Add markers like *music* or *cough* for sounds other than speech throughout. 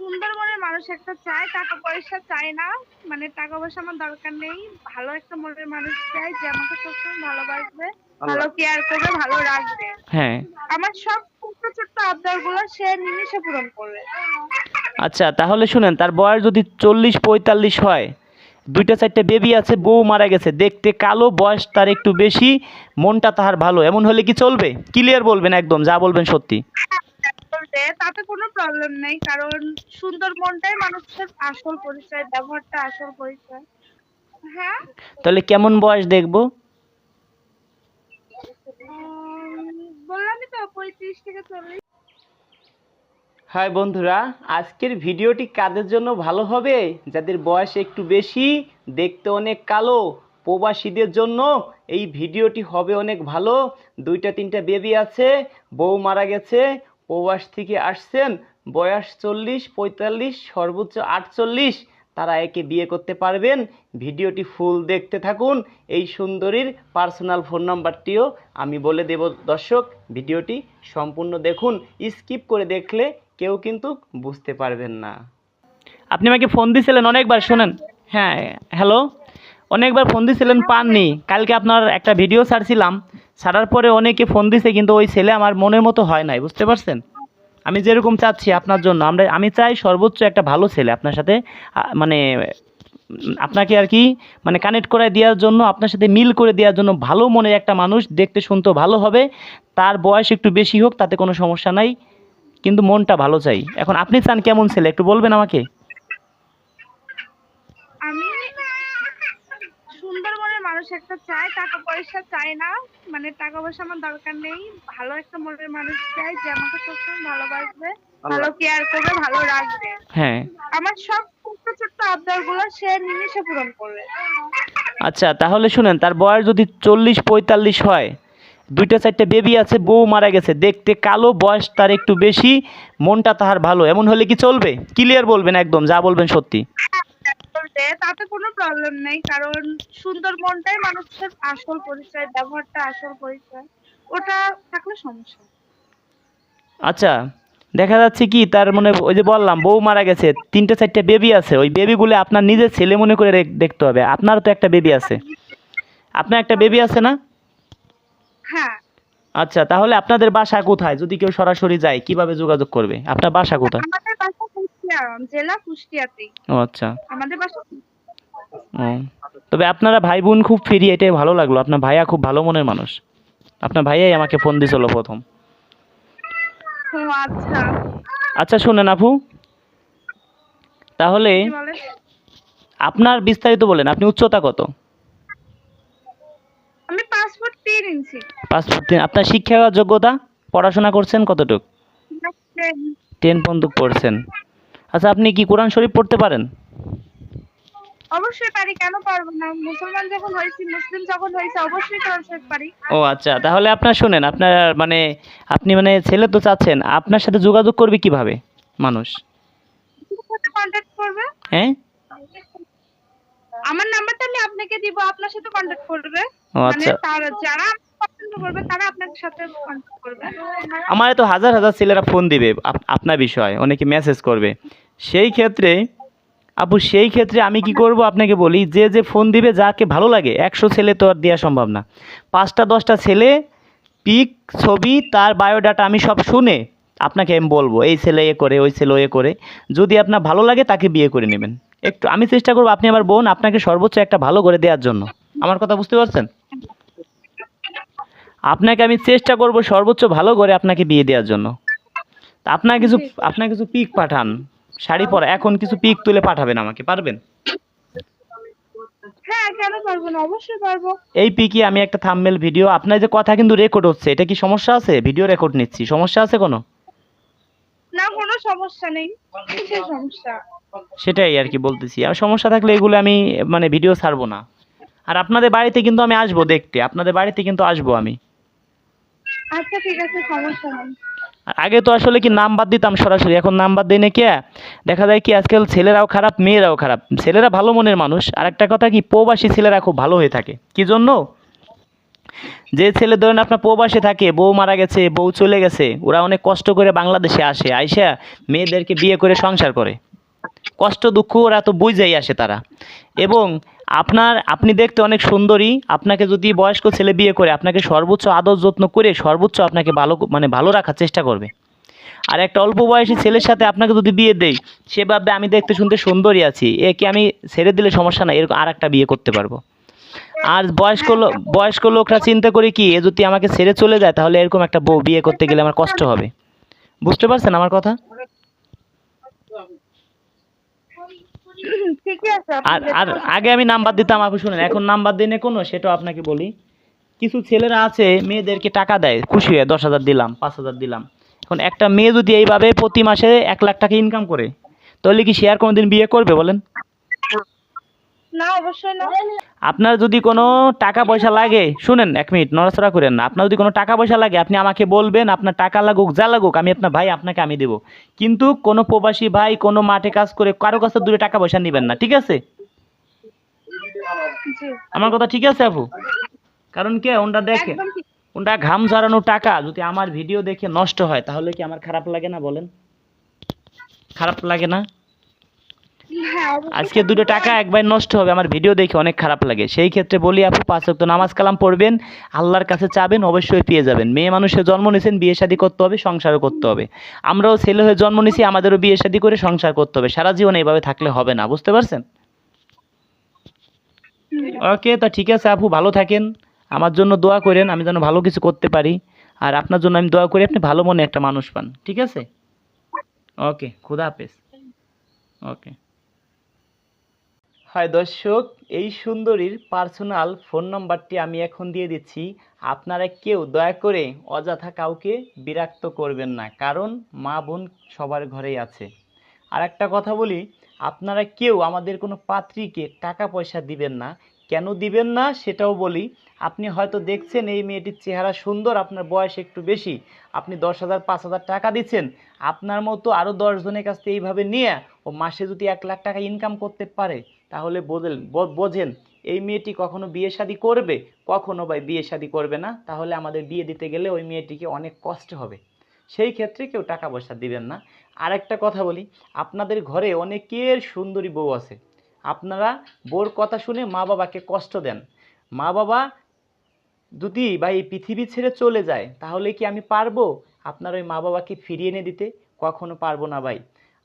সুন্দরবনের মানুষ একটা চায় টাকা পয়সা চায় না। মানে টাকা পয়সা আমার দরকার নেই। ভালো একটা মনের মানুষ চাই যে আমাকে সবসময় ভালোবাসবে ভালো কেয়ার করবে ভালো রাখবে। হ্যাঁ। আমার সব ছোট্ট ছোট্ট আবদারগুলো সে নিমিশে পূরণ করবে। আচ্ছা তাহলে শুনেন তার বয়স যদি চল্লিশ পঁয়তাল্লিশ হয় দুইটা চারটে বেবি আছে বউ মারা গেছে দেখতে কালো বয়স তার একটু বেশি মনটা তাহার ভালো। এমন হলে কি চলবে? ক্লিয়ার বলবেন একদম যা বলবেন সত্যি। বলতে তাতে কোনো প্রবলেম নেই কারণ সুন্দর মনটাই মানুষের আসল পরিচয় ব্যবহারটা আসল পরিচয়। হ্যাঁ? তাহলে কেমন বয়স দেখব? উম, বললামই তো পঁয়ত্রিশ থেকে চল্লিশ। হাই বন্ধুরা আজকের ভিডিওটি কাদের জন্য ভালো হবে? যাদের বয়স একটু বেশি দেখতে অনেক কালো প্রবাসীদের জন্য এই ভিডিওটি হবে অনেক ভালো। দুইটা তিনটা বেবি আছে বউ মারা গেছে প্রবাস থেকে আসছেন, বয়স চল্লিশ, পঁয়তাল্লিশ, সর্বোচ্চ আটচল্লিশ। তারা একে বিয়ে করতে পারবেন। ভিডিওটি ফুল দেখতে থাকুন। এই সুন্দরীর পার্সোনাল ফোন নাম্বারটিও আমি বলে দেব। দর্শক, ভিডিওটি সম্পূর্ণ দেখুন। স্কিপ করে দেখলে কেউ কিন্তু বুঝতে পারবেন না। আপনি আমাকে ফোন দিয়েছিলেন অনেকবার, শোনেন। হ্যাঁ হ্যালো। অনেকবার ফোন দিয়েছিলেন পাননি। কালকে আপনার একটা ভিডিও ছাড়ছিলাম। ছাড়ার পরে অনেকে ফোন দিছে, কিন্তু ওই ছেলে আমার মনের মতো হয় নাই, বুঝতে পারছেন? আমি যেরকম চাচ্ছি আপনার জন্য, আমরা, আমি চাই সর্বোচ্চ একটা ভালো ছেলে আপনার সাথে মানে আপনাকে আর কি মানে কানেক্ট করে দেওয়ার জন্য, আপনার সাথে মিল করে দেওয়ার জন্য ভালো মনের একটা মানুষ, দেখতে শুনতে ভালো হবে, তার বয়স একটু বেশি হোক, তাতে কোনো সমস্যা নাই, কিন্তু মনটা ভালো চাই। এখন আপনি চান কেমন ছেলে, একটু বলবেন আমাকে আমি মানুষ একটা চায় টাকা পয়সা চায় না। মানে টাকা পয়সা আমার দরকার নেই। ভালো একটা মনের মানুষ চাই যে আমাকে সবসময় ভালোবাসবে ভালো কেয়ার করবে ভালো রাখবে। হ্যাঁ। আমার সব ছোট্ট ছোট্ট আবদারগুলো সে নিমিশে পূরণ করবে। আচ্ছা তাহলে শুনেন তার বয়স যদি চল্লিশ পঁয়তাল্লিশ হয় দুইটা চারটে বেবি আছে বউ মারা গেছে দেখতে কালো বয়স তার একটু বেশি মনটা তাহার ভালো। এমন হলে কি চলবে? ক্লিয়ার বলবেন একদম যা বলবেন সত্যি। বলতে তাতে কোনো প্রবলেম নেই কারণ সুন্দর মনটাই মানুষের আসল পরিচয় ব্যবহারটা আসল পরিচয় ওটা থাকলে সমস্যা। আচ্ছা দেখা যাচ্ছে কি তার মানে ওই যে বললাম বউ মারা গেছে তিনটে চারটে বেবি আছে ওই বেবিগুলো আপনার নিজের ছেলে মনে করে দেখতে হবে আপনার তো একটা বেবি আছে। আপনার একটা বেবি আছে না? হ্যাঁ। আচ্ছা তাহলে আপনাদের বাসা কোথায়? যদি কেউ সরাসরি যায় কীভাবে যোগাযোগ করবে? আপনার বাসা কোথায়? কুষ্টিয়া জেলা কুষ্টিয়াতেই। ও আচ্ছা। আমাদের বাসা ও তবে আপনারা ভাই বোন খুব ফ্রি এটাই ভালো লাগল। আপনার ভাইয়া খুব ভালো মনের মানুষ। আপনার ভাইয়াই আমাকে ফোন দিছিল প্রথম। ও আচ্ছা। আচ্ছা শুনেন আপু। তাহলে আপনার বিস্তারিত বলেন আপনি উচ্চতা কত? আমি পাঁচ ফুট তিন ইঞ্চি। পাঁচ ফুট তিন আপনার শিক্ষা যোগ্যতা? পড়াশোনা করছেন কতটুক? টেন পর্যন্ত পড়ছেন। আচ্ছা আপনি কি কোরআন শরীফ পড়তে পারেন? অবশ্যই পারি কেন পারব না? মুসলমান যখন হয়েছি মুসলিম যখন হয়েছে অবশ্যই কোরআন শরীফ পারি। ও আচ্ছা তাহলে আপনার শুনেন আপনার মানে আপনি মানে ছেলে তো চাচ্ছেন আপনার সাথে যোগাযোগ করবে কীভাবে মানুষ? কন্ট্যাক্ট করবে? হ্যাঁ? আমার নাম্বারটা আমি আপনাকে দিব আপনার সাথে কন্ট্যাক্ট করবে। ও মানে আচ্ছা। তার যারা আমার তো হাজার হাজার ছেলেরা ফোন দিবে, আপ- আপনার বিষয়, অনেকে মেসেজ করবে। সেই ক্ষেত্রে, আপু, সেই ক্ষেত্রে আমি কি করব আপনাকে বলি, যে যে ফোন দিবে, যাকে ভালো লাগে, একশো ছেলে তো আর দেওয়া সম্ভব না। পাঁচটা, দশটা ছেলে পিক ছবি, তার বায়োডাটা আমি সব শুনে আপনাকে আমি বলব, এই ছেলে এ করে, ওই ছেলে এ করে। যদি আপনার ভালো লাগে, তাকে বিয়ে করে নেবেন। একটু, আমি চেষ্টা করব আপনি আমার বোন, আপনাকে সর্বোচ্চ একটা ভালো করে দেওয়ার জন্য। আমার কথা বুঝতে পারছেন? আপনাকে আমি চেষ্টা করব সর্বোচ্চ ভালো করে আপনাকে বিয়ে দেওয়ার জন্য। তা আপনার কিছু আপনার কিছু পিক পাঠান। শাড়ি পরা এখন কিছু পিক তুলে পাঠাবেন আমাকে পারবেন? হ্যাঁ কেন পারব না? অবশ্যই পারব। এই পিকে আমি একটা থাম্বনেল ভিডিও আপনার যে কথা কিন্তু রেকর্ড হচ্ছে এটা কি সমস্যা আছে? ভিডিও রেকর্ড নিচ্ছি সমস্যা আছে কোনো? না কোনো সমস্যা নেই। সমস্যা? সেটাই আর কি বলতেছি। আর সমস্যা থাকলে এগুলো আমি মানে ভিডিও ছাড়বো না। আর আপনাদের বাড়িতে কিন্তু আমি আসব দেখতে আপনাদের বাড়িতে কিন্তু আসব আমি। আচ্ছা ঠিক আছে, সমস্যা নেই। আগে তো আসলে কি নাম্বার দিতাম সরাসরি, এখন নাম্বার দেয় না কে দেখা যায় কি আজকাল ছেলেরাও খারাপ, মেয়েরাও খারাপ। ছেলেরা ভালো মনের মানুষ। আর একটা কথা কি, প্রবাসী ছেলেরা খুব ভালো হয়ে থাকে। কি জন্য? যে ছেলে ধরেন আপনার প্রবাসে থাকে, বউ মারা গেছে, বউ চলে গেছে, ওরা অনেক কষ্ট করে বাংলাদেশে আসে, আইসা মেয়েদেরকে বিয়ে করে সংসার করে। কষ্ট দুঃখ ওরা তো বুঝেই আসে তারা। এবং আপনার, আপনি দেখতে অনেক সুন্দরী, আপনাকে যদি বয়স্ক ছেলে বিয়ে করে, আপনাকে সর্বোচ্চ আদর যত্ন করে সর্বোচ্চ আপনাকে ভালো মানে ভালো রাখার চেষ্টা করবে। আর একটা অল্প বয়সী ছেলের সাথে আপনাকে যদি বিয়ে দেই, সে ভাববে, আমি দেখতে শুনতে সুন্দরী আছি একে আমি ছেড়ে দিলে সমস্যা নাই, এরকম আর একটা বিয়ে করতে পারব? আর বয়স্ক বয়স্ক লোকরা চিন্তা করে কি, এ যদি আমাকে ছেড়ে চলে যায়, তাহলে এরকম একটা বউ বিয়ে করতে গেলে আমার কষ্ট হবে। বুঝতে পারছেন আমার কথা? *laughs* ঠিকই আছে আর আর আগে আমি নাম্বার দিতাম আপনি শুনেন এখন নাম্বার দিনে কোনো সেটাও আপনাকে বলি। কিছু ছেলেরা আছে মেয়েদেরকে টাকা দেয় খুশি হয়ে দশ হাজার দিলাম পাঁচ হাজার দিলাম। এখন একটা মেয়ে যদি এইভাবে প্রতি মাসে এক লাখ টাকা ইনকাম করে তাহলে কি সে আর কোনোদিন বিয়ে করবে বলেন? না অবশ্যই না। আপনার যদি কোনো টাকা পয়সা লাগে শুনেন এক মিনিট নড়াচড়া করেন না। আপনার যদি কোনো টাকা পয়সা লাগে আপনি আমাকে বলবেন আপনার টাকা লাগুক যা লাগুক আমি আপনার ভাই আপনাকে আমি দেবো। কিন্তু কোনো প্রবাসী ভাই কোনো মাঠে কাজ করে কারও কাছে দূরে টাকা পয়সা নেবেন না ঠিক আছে? আমার কথা ঠিক আছে আপু? কারণ কে? ওনটা দেখে ওনটা ঘাম ঝরানো টাকা যদি আমার ভিডিও দেখে নষ্ট হয় তাহলে কি আমার খারাপ লাগে না বলেন? খারাপ লাগে না? আজকে দুটো টাকা একবার নষ্ট হবে আমার ভিডিও দেখে অনেক খারাপ লাগে। সেই ক্ষেত্রে বলি আপু পাঁচ ওয়াক্ত নামাজ কালাম পড়বেন আল্লাহর কাছে চাবেন অবশ্যই পেয়ে যাবেন। মেয়ে মানুষের জন্ম নিয়েছেন বিয়ে শাদী করতে হবে সংসারও করতে হবে। আমরাও ছেলে হয়ে জন্ম নিয়েছি আমাদেরও বিয়ে শাদী করে সংসার করতে হবে। সারা জীবন এইভাবে থাকলে হবে না বুঝতে পারছেন? ওকে তো ঠিক আছে আপু ভালো থাকেন। আমার জন্য দোয়া করেন আমি যেন ভালো কিছু করতে পারি। আর আপনার জন্য আমি দোয়া করি আপনি ভালো মনে একটা মানুষ পান ঠিক আছে? ওকে খুদা হাফেজ। ওকে হয় দর্শক, এই সুন্দরীর পার্সোনাল ফোন নাম্বারটি আমি এখন দিয়ে দিচ্ছি। আপনারা কেউ দয়া করে অযথা কাউকে বিরক্ত করবেন না, কারণ মা বোন সবার ঘরেই আছে। আর একটা কথা বলি, আপনারা কেউ আমাদের কোনো পাত্রীকে টাকা পয়সা দিবেন না। কেন দিবেন না সেটাও বলি, আপনি হয়তো দেখছেন এই মেয়েটির চেহারা সুন্দর, আপনার বয়স একটু বেশি, আপনি দশ হাজার, পাঁচ হাজার টাকা দিচ্ছেন, আপনার মতো আরও দশজনের কাছ থেকে এইভাবে নিয়ে ও মাসে যদি এক লাখ টাকা ইনকাম করতে পারে। তাহলে বোঝেন ব- বোঝেন, এই মেয়েটি কখনো বিয়ে শাদী করবে? কখনো ভাই বিয়ে শাদী করবে না। তাহলে আমাদের বিয়ে দিতে গেলে ওই মেয়েটিকে অনেক কষ্ট হবে। সেই ক্ষেত্রে কেউ টাকা পয়সা দিবেন না। আর একটা কথা বলি, আপনাদের ঘরে অনেকের সুন্দরী বউ আছে। আপনারা বউর কথা শুনে মা বাবাকে কষ্ট দেন। মা বাবা যদি বা এই পৃথিবী ছেড়ে চলে যায়, তাহলে কি আমি পারব? আপনার ওই মা বাবাকে ফিরিয়ে এনে দিতে? কখনো পারব না ভাই।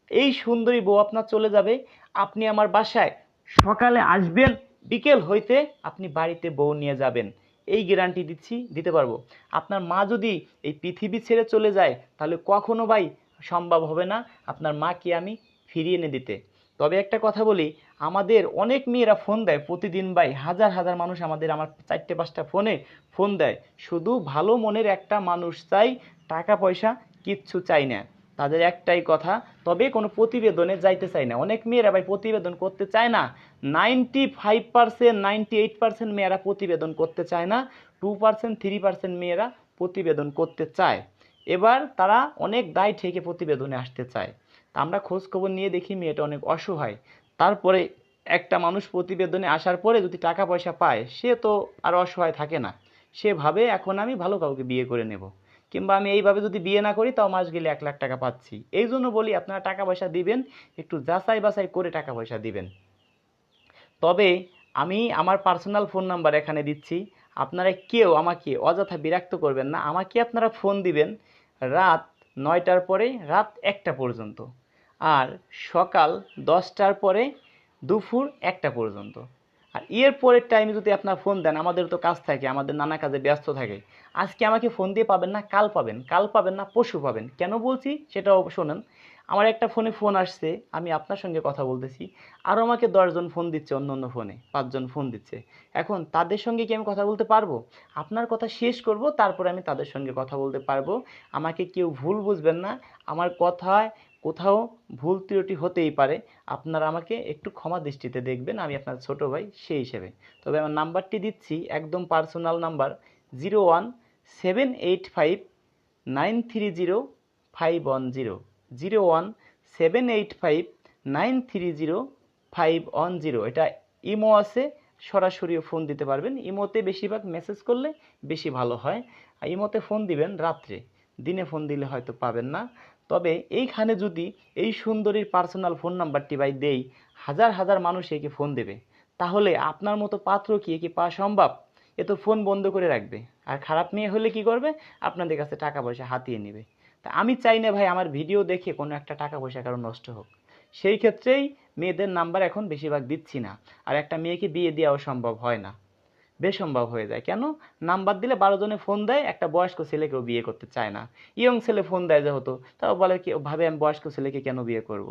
এই সুন্দরী বউ আপনার চলে যাবে। আপনি আমার বাসায় সকালে আসবেন, বিকেল হইতে আপনি বাড়িতে বউ নিয়ে যাবেন। এই গ্যারান্টি দিচ্ছি, দিতে পারব। আপনার মা যদি এই পৃথিবী ছেড়ে চলে যায়, তাহলে কখনো ভাই সম্ভব হবে না আপনার মাকে আমি ফিরিয়ে এনে দিতে। তবে একটা কথা বলি, আমাদের অনেক মেয়েরা ফোন দেয় প্রতিদিন ভাই, হাজার হাজার মানুষ আমাদের আমার চারটে, পাঁচটা ফোনে ফোন দেয়। শুধু ভালো মনের একটা মানুষ চাই, টাকা, পয়সা কিচ্ছু চাই না। তাদের একটাই কথা, তবে কোনো প্রতিবেদনে যাইতে চায় না। অনেক মেয়েরা ভাই প্রতিবেদন করতে চায় না। Ninety five percent ninety eight percent মেয়েরা প্রতিবেদন করতে চায় না। টু পার্সেন্ট থ্রি পার্সেন্ট মেয়েরা প্রতিবেদন করতে চায়। এবার তারা অনেক দায় ঠেকে প্রতিবেদনে আসতে চায়। তা আমরা খোঁজ খবর নিয়ে দেখি মেয়েটা অনেক অসহায়। তারপরে একটা মানুষ প্রতিবেদনে আসার পরে যদি টাকা পয়সা পায়, সে তো আর অসহায় থাকে না। সে ভাবে, এখন আমি ভালো কাউকে বিয়ে করে নেব। কিংবা আমি এইভাবে যদি বিয়ে না করি, তাও মাস গেলে এক লাখ টাকা পাচ্ছি। এই জন্য বলি, আপনারা টাকা পয়সা দিবেন, একটু যাচাই বাছাই করে টাকা পয়সা দিবেন। তবে আমি আমার পার্সোনাল ফোন নাম্বার এখানে দিচ্ছি। আপনারা কেউ আমাকে অযথা বিরক্ত করবেন না। আমাকে আপনারা ফোন দিবেন রাত নয়টার পরে, রাত একটা পর্যন্ত। আর সকাল দশটার পরে, দুপুর একটা পর্যন্ত। আর এর পরের টাইমে যদি আপনার ফোন দেন আমাদের তো কাজ থাকে, আমাদের নানা কাজে ব্যস্ত থাকে। আজকে আমাকে ফোন দিয়ে পাবেন না, কাল পাবেন। কাল পাবেন না পশু পাবেন। কেন বলছি? সেটাও শোনেন। আমার একটা ফোনে ফোন আসছে, আমি আপনার সঙ্গে কথা বলতেছি। আরও আমাকে দশজন ফোন দিচ্ছে, অন্য অন্য ফোনে পাঁচজন ফোন দিচ্ছে। এখন তাদের সঙ্গে কি আমি কথা বলতে পারব? আপনার কথা শেষ করব, তারপরে আমি তাদের সঙ্গে কথা বলতে পারব। আমাকে কেউ ভুল বুঝবেন না। আমার কথায় কোথাও ভুল ত্রুটি হতেই পারে, আপনারা আমাকে একটু ক্ষমা দৃষ্টিতে দেখবেন, আমি আপনার ছোট ভাই সেই হিসেবে। তবে আমার নাম্বারটি দিচ্ছি, একদম personal number zero one seven eight five nine three zero five one zero zero one seven eight five nine three zero five one zero এটা ইমো আছে, সরাসরিও ফোন দিতে পারবেন। ইমোতে বেশিরভাগ মেসেজ করলে বেশি ভালো হয়। ইমোতে ফোন দিবেন রাত্রে, দিনে ফোন দিলে হয়তো পাবেন না। তবে এইখানে যদি এই সুন্দরীর পার্সোনাল ফোন নাম্বারটি ভাই দেই, হাজার হাজার মানুষ একে ফোন দেবে। তাহলে আপনার মতো পাত্র কি একে পাওয়া সম্ভব? এ তো ফোন বন্ধ করে রাখবে। আর খারাপ মেয়ে হলে কি করবে? আপনাদের কাছে টাকা পয়সা হাতিয়ে নেবে। তা আমি চাই না ভাই আমার ভিডিও দেখে কোনো একটা টাকা পয়সা কারও নষ্ট হোক। সেই ক্ষেত্রেই মেয়েদের নাম্বার এখন বেশিরভাগ দিচ্ছি না। আর একটা মেয়েকে বিয়ে দেওয়াও সম্ভব হয় না। বেসম্ভব হয়ে যায়। কেন? নাম্বার দিলে বারো জনে ফোন দেয়, একটা বয়স্ক ছেলেকেও বিয়ে করতে চায় না। ইয়ং ছেলে ফোন দেয় যে হতো তাও বলে কি, ভাবে আমি বয়স্ক ছেলেকে কেন বিয়ে করব।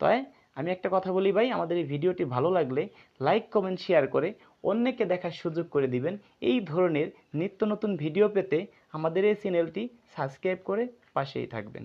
তাই আমি একটা কথা বলি ভাই, আমাদের এই ভিডিওটি ভালো লাগলে লাইক কমেন্ট শেয়ার করে অন্যকে দেখার সুযোগ করে দিবেন। এই ধরনের নিত্য নতুন ভিডিও পেতে আমাদের এই চ্যানেলটি সাবস্ক্রাইব করে পাশেই থাকবেন।